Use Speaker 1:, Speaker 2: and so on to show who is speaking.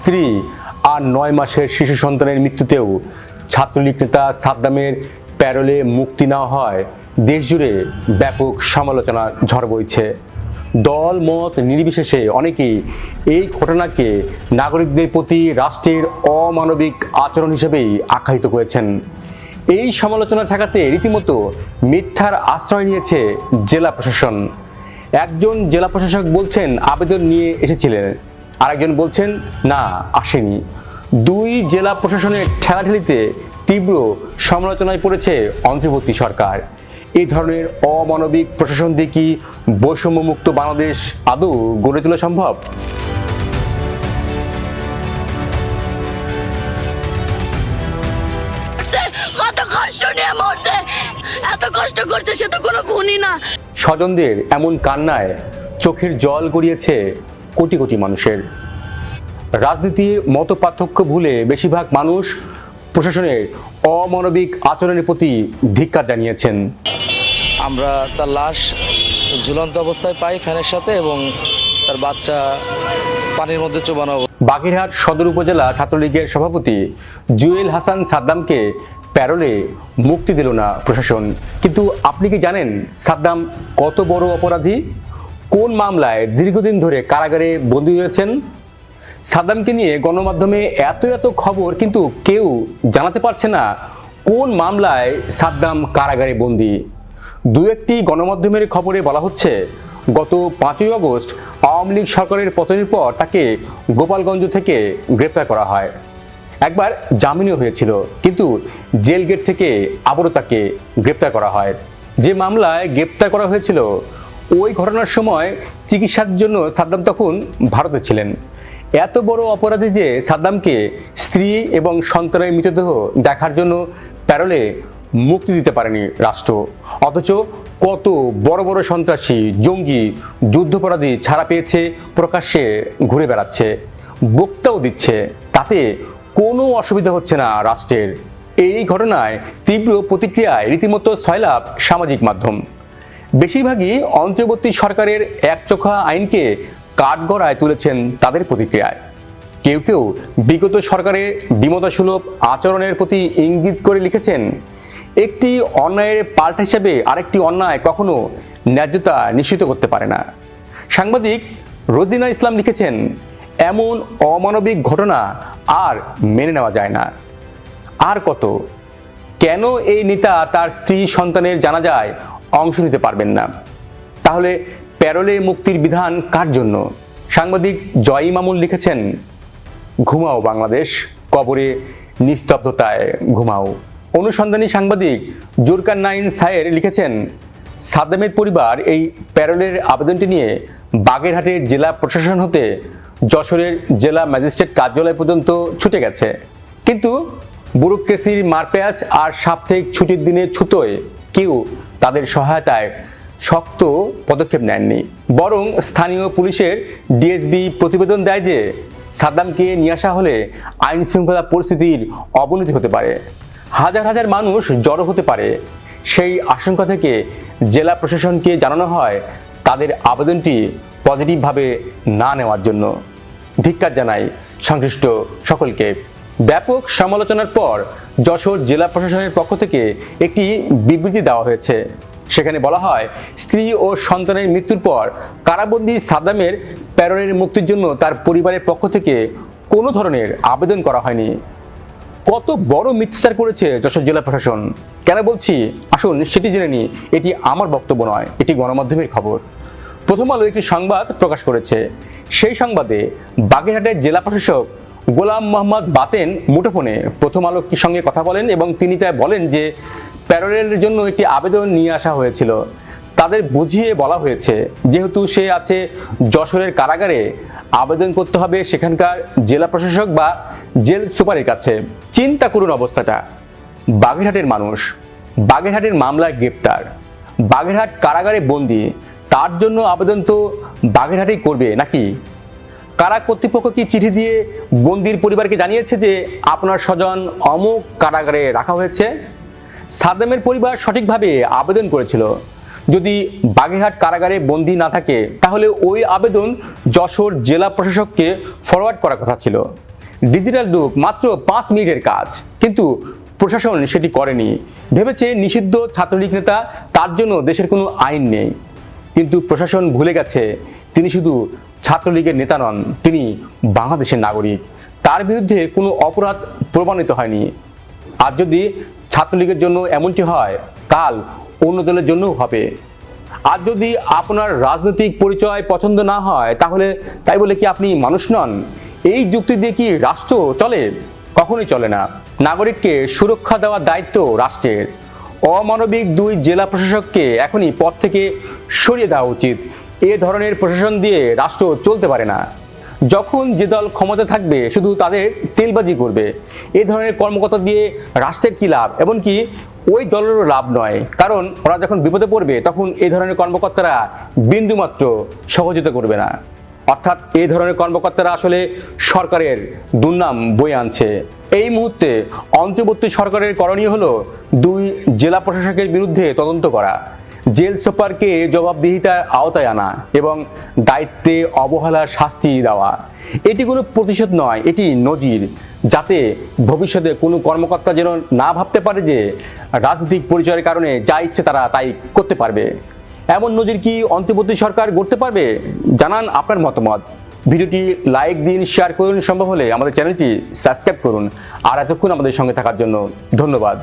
Speaker 1: স্ত্রী আর নয় মাসের শিশু সন্তানের মৃত্যুতেও ছাত্রলীগ নেতা সাদ্দামের প্যারোলে মুক্তি নেওয়া হয় দেশজুড়ে ব্যাপক সমালোচনা ঝড় বইছে। দল, মত নির্বিশেষে অনেকেই এই ঘটনাকে নাগরিকদের প্রতি রাষ্ট্রের অমানবিক আচরণ হিসেবেই আখ্যায়িত করেছেন। এই সমালোচনা ঠেকাতে রীতিমতো মিথ্যার আশ্রয় নিয়েছে জেলা প্রশাসন। একজন জেলা প্রশাসক বলছেন, আবেদন নিয়ে এসেছিলেন। আরেকজন বলছেন না আসেনি। দুই জেলা প্রশাসনের ঠেলাঠেলিতে তীব্র সমালোচনায় পড়েছে অন্তর্বর্তী সরকার। এই ধরনের অমানবিক প্রশাসন দিয়ে কি বৈষম্যমুক্ত বাংলাদেশ আদৌ গড়ে তোলা সম্ভব?
Speaker 2: মরছে, কত কষ্ট নিয়ে মরছে। এত কষ্ট করছে সে তো কোনো খুনি না।
Speaker 1: স্বজনদের এমন কান্নায় চোখের জল গড়িয়েছে কোটি কোটি মানুষের। রাজনীতির মত পার্থক্য ভুলে বেশিরভাগ মানুষ প্রশাসনের অমানবিক আচরণের প্রতি ধিক্কার জানিয়েছেন।
Speaker 3: আমরা তার লাশ ঝুলন্ত অবস্থায় পাই ফ্যানের সাথে এবং তার বাচ্চা পানির মধ্যে চোবানো।
Speaker 1: বাগেরহাট সদর উপজেলা ছাত্রলীগের সভাপতি জুয়েল হাসান সাদ্দামকে প্যারোলে মুক্তি দিল না প্রশাসন। কিন্তু আপনি কি জানেন সাদ্দাম কত বড় অপরাধী? কোন মামলায় দীর্ঘদিন ধরে কারাগারে বন্দী হয়েছেন সাদ্দামকে নিয়ে গণমাধ্যমে এত এত খবর, কিন্তু কেউ জানাতে পারছে না কোন মামলায় সাদ্দাম কারাগারে বন্দী। দু একটি গণমাধ্যমের খবরে বলা হচ্ছে, গত পাঁচই আগস্ট আওয়ামী লীগ সরকারের পতনের পর তাকে গোপালগঞ্জ থেকে গ্রেপ্তার করা হয়। একবার জামিনও হয়েছিল, কিন্তু জেল গেট থেকে আবারও তাকে গ্রেপ্তার করা হয়। যে মামলায় গ্রেপ্তার করা হয়েছিল ওই ঘটনার সময় চিকিৎসার জন্য সাদ্দাম তখন ভারতে ছিলেন। এত বড় অপরাধী যে সাদ্দামকে স্ত্রী এবং সন্তানের মৃতদেহ দেখার জন্য প্যারোলে মুক্তি দিতে পারেনি রাষ্ট্র। অথচ কত বড় বড় সন্ত্রাসী, জঙ্গি, যুদ্ধপরাধী ছাড়া পেয়েছে, প্রকাশ্যে ঘুরে বেড়াচ্ছে, বক্তাও দিচ্ছে। তাতে কোনো অসুবিধা হচ্ছে না রাষ্ট্রের। এই ঘটনায় তীব্র প্রতিক্রিয়ায় রীতিমতো সয়লাভ সামাজিক মাধ্যম। বেশিরভাগই অন্তর্বর্তী সরকারের একচোখা আইনকে কাঠগড়ায় তুলেছেন তাদের প্রতিক্রিয়ায়। কেউ কেউ বিগত সরকারের বিমতাসুলভ আচরণের প্রতি ইঙ্গিত করে লিখেছেন, একটি অন্যায়ের পাল্টা হিসেবে আরেকটি অন্যায় কখনো ন্যায্যতা নিশ্চিত করতে পারে না। সাংবাদিক রোজিনা ইসলাম লিখেছেন, এমন অমানবিক ঘটনা আর মেনে নেওয়া যায় না। আর কত? কেন এই নেতা তার স্ত্রী সন্তানের জানাজায় অংশ নিতে পারবেন না। তাহলে প্যারোলে মুক্তির বিধান কার জন্য? সাংবাদিক জয় মামুন লিখেছেন, ঘুমাও বাংলাদেশ, কবরে নিস্তব্ধতায় ঘুমাও। অনুসন্ধানী সাংবাদিক জুরকান নাইন সায়ের লিখেছেন সাদ্দামের পরিবার এই প্যারোলের আবেদনটি নিয়ে বাগেরহাটের জেলা প্রশাসন হতে যশোরের জেলা ম্যাজিস্ট্রেট কার্যালয় পর্যন্ত ছুটে গেছে। কিন্তু ব্যুরোক্রেসির মারপ্যাচ আর সাপ্তাহিক ছুটির দিনে ছুতোয় কেউ তাদের সহায়তায় শক্ত পদক্ষেপ নেননি। বরং স্থানীয় পুলিশের ডিএসবি প্রতিবেদন দেয় যে, সাদ্দামকে নিয়ে আসা হলে আইন শৃঙ্খলা পরিস্থিতির অবনতি হতে পারে। হাজার হাজার মানুষ জড়ো হতে পারে। সেই আশঙ্কা থেকে জেলা প্রশাসনকে জানানো হয়, তাদের আবেদনটি পজিটিভভাবে না নেওয়ার জন্য। ধিক্কার জানাই সংশ্লিষ্ট সকলকে। ব্যাপক সমালোচনার পর যশোর জেলা প্রশাসনের পক্ষ থেকে একটি বিবৃতি দেওয়া হয়েছে। সেখানে বলা হয়, স্ত্রী ও সন্তানের মৃত্যুর পর কারাবন্দী সাদ্দামের প্যারোলের মুক্তির জন্য তার পরিবারের পক্ষ থেকে কোনো ধরনের আবেদন করা হয়নি। কত বড় মিথ্যাচার করেছে যশোর জেলা প্রশাসন? কেন বলছি? আসুন সেটি জেনে নিই। এটি আমার বক্তব্য নয়, এটি গণমাধ্যমের খবর। প্রথম আলো একটি সংবাদ প্রকাশ করেছে। সেই সংবাদে বাগেরহাটের জেলা প্রশাসক গোলাম মোহাম্মদ বাতেন মুঠোফোনে প্রথম আলোর সঙ্গে কথা বলেন এবং তিনি তাই বলেন যে, প্যারোলের জন্য একটি আবেদন নিয়ে আসা হয়েছিল। তাদের বুঝিয়ে বলা হয়েছে, যেহেতু সে আছে যশোরের কারাগারে, আবেদন করতে হবে সেখানকার জেলা প্রশাসক বা জেল সুপারের কাছে। চিন্তা করুন অবস্থাটা। বাগেরহাটের মানুষ, বাগেরহাটের মামলায় গ্রেপ্তার। বাগেরহাট কারাগারে বন্দি, তার জন্য আবেদন তো বাগেরহাটেই করবে নাকি? কারা কর্তৃপক্ষ কি চিঠি দিয়ে বন্দির পরিবারকে জানিয়েছে যে আপনার স্বজন অমুক কারাগারে রাখা হয়েছে? সাদ্দামের পরিবার সঠিকভাবে আবেদন করেছিল। যদি বাগেরহাট কারাগারে বন্দি না থাকে, তাহলে ওই আবেদন যশোর জেলা প্রশাসককে ফরওয়ার্ড করার কথা ছিল। ডিজিটাল যুগ মাত্র পাঁচ মিনিটের কাজ, কিন্তু প্রশাসন সেটি করেনি। ভেবেছে নিষিদ্ধ ছাত্রলীগ নেতা, তার জন্য দেশের কোনো আইন নেই। কিন্তু প্রশাসন ভুলে গেছে, তিনি শুধু ছাত্রলীগের নেতা নন, তিনি বাংলাদেশের নাগরিক। তার বিরুদ্ধে কোনো অপরাধ প্রমাণিত হয়নি। আর যদি ছাত্রলীগের জন্য এমনটি হয়, কাল অন্য দলের জন্যও হবে। আর যদি আপনার রাজনৈতিক পরিচয় পছন্দ না হয়, তাহলে তাই বলে কি আপনি মানুষ নন? এই যুক্তি দিয়ে কি রাষ্ট্র চলে? কখনোই চলে না। নাগরিককে সুরক্ষা দেওয়ার দায়িত্ব রাষ্ট্রের। অমানবিক দুই জেলা প্রশাসককে এখনই পদ থেকে সরিয়ে দেওয়া উচিত। এ ধরনের প্রশাসন দিয়ে রাষ্ট্র চলতে পারে না। যখন যে দল ক্ষমতা থাকবে, শুধু তাদের তেলবাজি করবে। এ ধরনের কর্মকর্তা দিয়ে রাষ্ট্রের কী লাভ? এমনকি ওই দলেরও লাভ নয়। কারণ ওরা যখন বিপদে পড়বে, তখন এই ধরনের কর্মকর্তারা বিন্দুমাত্র সহযোগিতা করবে না। অর্থাৎ এই ধরনের কর্মকর্তারা আসলে সরকারের দুর্নাম বয়ে আনছে। এই মুহূর্তে অন্তর্বর্তী সরকারের করণীয় হলো দুই জেলা প্রশাসকের বিরুদ্ধে তদন্ত করা। জেল সুপারকে জবাবদিহিতার আওতায় আনা এবং দায়িত্বে অবহেলার শাস্তি দেওয়া। এটি কোনো প্রতিশোধ নয়, এটি নজির। যাতে ভবিষ্যতে কোনো কর্মকর্তা যেন না ভাবতে পারে যে রাজনৈতিক পরিচয়ের কারণে যা ইচ্ছে তারা তাই করতে পারবে। এমন নজির কি অন্তর্বর্তী সরকার গড়তে পারবে? জানান আপনার মতামত। ভিডিওটি লাইক দিন, শেয়ার করুন, সম্ভব হলে আমাদের চ্যানেলটি সাবস্ক্রাইব করুন। আর এতক্ষণ আমাদের সঙ্গে থাকার জন্য ধন্যবাদ।